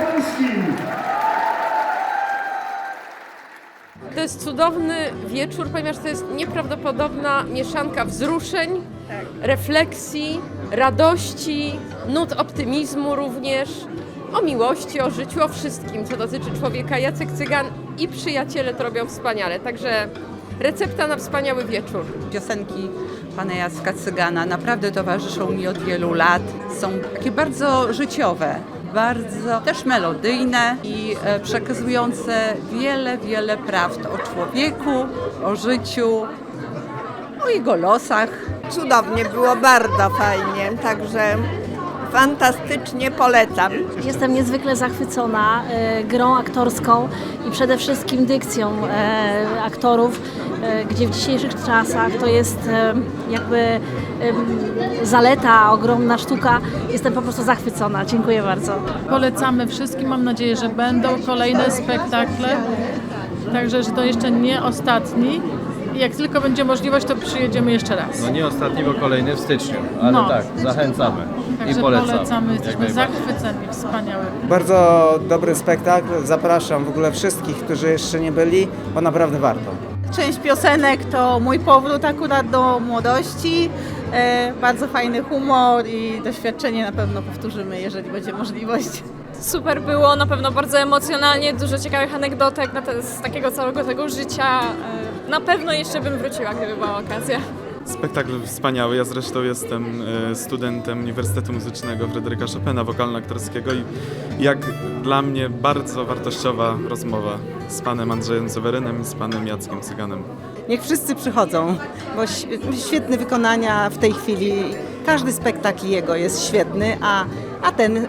Polskim! To jest cudowny wieczór, ponieważ to jest nieprawdopodobna mieszanka wzruszeń, refleksji, radości, nut optymizmu również, o miłości, o życiu, o wszystkim, co dotyczy człowieka. Jacek Cygan i przyjaciele to robią wspaniale, także recepta na wspaniały wieczór. Piosenki pana Jacka Cygana naprawdę towarzyszą mi od wielu lat. Są takie bardzo życiowe bardzo też melodyjne i e, przekazujące wiele, wiele prawd o człowieku, o życiu, o jego losach. Cudownie było, bardzo fajnie, także fantastycznie polecam. Jestem niezwykle zachwycona e, grą aktorską i przede wszystkim dykcją e, aktorów, e, gdzie w dzisiejszych czasach to jest jakby zaleta, ogromna sztuka. Jestem po prostu zachwycona. Dziękuję bardzo. Polecamy wszystkim. Mam nadzieję, że będą kolejne spektakle. Także, że to jeszcze nie ostatni. I jak tylko będzie możliwość, to przyjedziemy jeszcze raz. No nie ostatni, bo kolejny w styczniu, ale No. tak, zachęcamy Także i polecamy. Jesteśmy zachwyceni. Wspaniały. Bardzo dobry spektakl. Zapraszam w ogóle wszystkich, którzy jeszcze nie byli, bo naprawdę warto. Część piosenek to mój powrót akurat do młodości. E, bardzo fajny humor i doświadczenie na pewno powtórzymy, jeżeli będzie możliwość. Super było, na pewno bardzo emocjonalnie, dużo ciekawych anegdotek na te, z takiego całego tego życia. E, Na pewno jeszcze bym wróciła, gdyby była okazja. Spektakl wspaniały. Ja zresztą jestem e, studentem Uniwersytetu Muzycznego Fryderyka Chopina, wokalno-aktorskiego i jak dla mnie bardzo wartościowa rozmowa z panem Andrzejem Sewerynem i z panem Jackiem Cyganem. Niech wszyscy przychodzą, bo świetne wykonania w tej chwili. Każdy spektakl jego jest świetny, a, a ten y,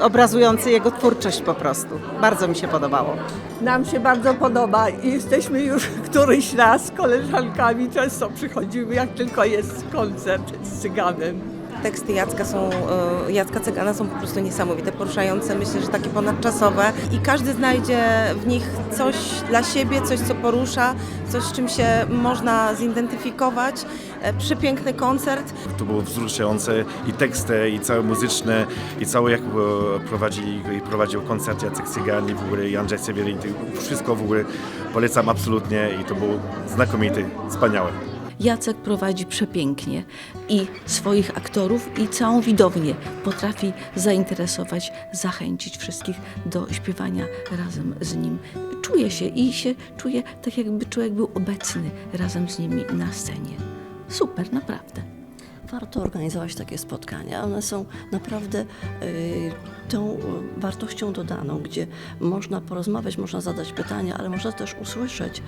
obrazujący jego twórczość po prostu. Bardzo mi się podobało. Nam się bardzo podoba i jesteśmy już któryś raz z koleżankami, często przychodzimy, jak tylko jest koncert z cyganem. Teksty Jacka są, e, Jacka Cygana są po prostu niesamowite, poruszające, myślę, że takie ponadczasowe i każdy znajdzie w nich coś dla siebie, coś co porusza, coś z czym się można zidentyfikować. E, Przepiękny koncert. To było wzruszające i teksty, i całe muzyczne, i całe jak e, prowadzili i prowadził koncert Jacek Cygan i w ogóle i Andrzej Seweryn. Wszystko w ogóle polecam absolutnie i to było znakomite, wspaniałe. Jacek prowadzi przepięknie i swoich aktorów i całą widownię potrafi zainteresować, zachęcić wszystkich do śpiewania razem z nim. Czuje się i się czuje tak jakby człowiek był obecny razem z nimi na scenie. Super, naprawdę. Warto organizować takie spotkania. One są naprawdę y, tą wartością dodaną, gdzie można porozmawiać, można zadać pytania, ale można też usłyszeć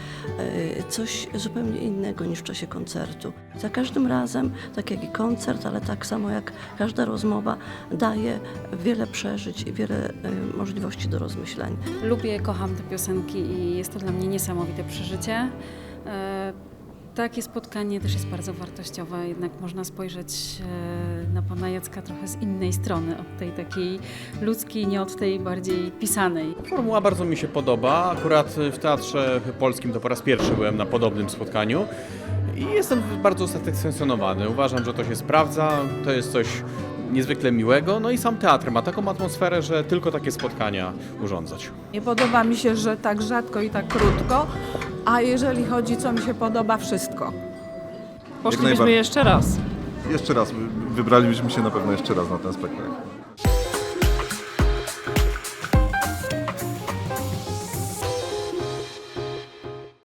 y, coś zupełnie innego niż w czasie koncertu. Za każdym razem, tak jak i koncert, ale tak samo jak każda rozmowa, daje wiele przeżyć i wiele y, możliwości do rozmyślań. Lubię, kocham te piosenki i jest to dla mnie niesamowite przeżycie. Takie spotkanie też jest bardzo wartościowe, jednak można spojrzeć e, na pana Jacka trochę z innej strony, od tej takiej ludzkiej, nie od tej bardziej pisanej. Formuła bardzo mi się podoba. Akurat w Teatrze Polskim to po raz pierwszy byłem na podobnym spotkaniu i jestem bardzo usatysfakcjonowany. Uważam, że to się sprawdza, to jest coś niezwykle miłego. No i sam teatr ma taką atmosferę, że tylko takie spotkania urządzać. Nie podoba mi się, że tak rzadko i tak krótko, a jeżeli chodzi, co mi się podoba, wszystko. Poszlibyśmy jeszcze raz. Jeszcze raz, wybralibyśmy się na pewno jeszcze raz na ten spektakl.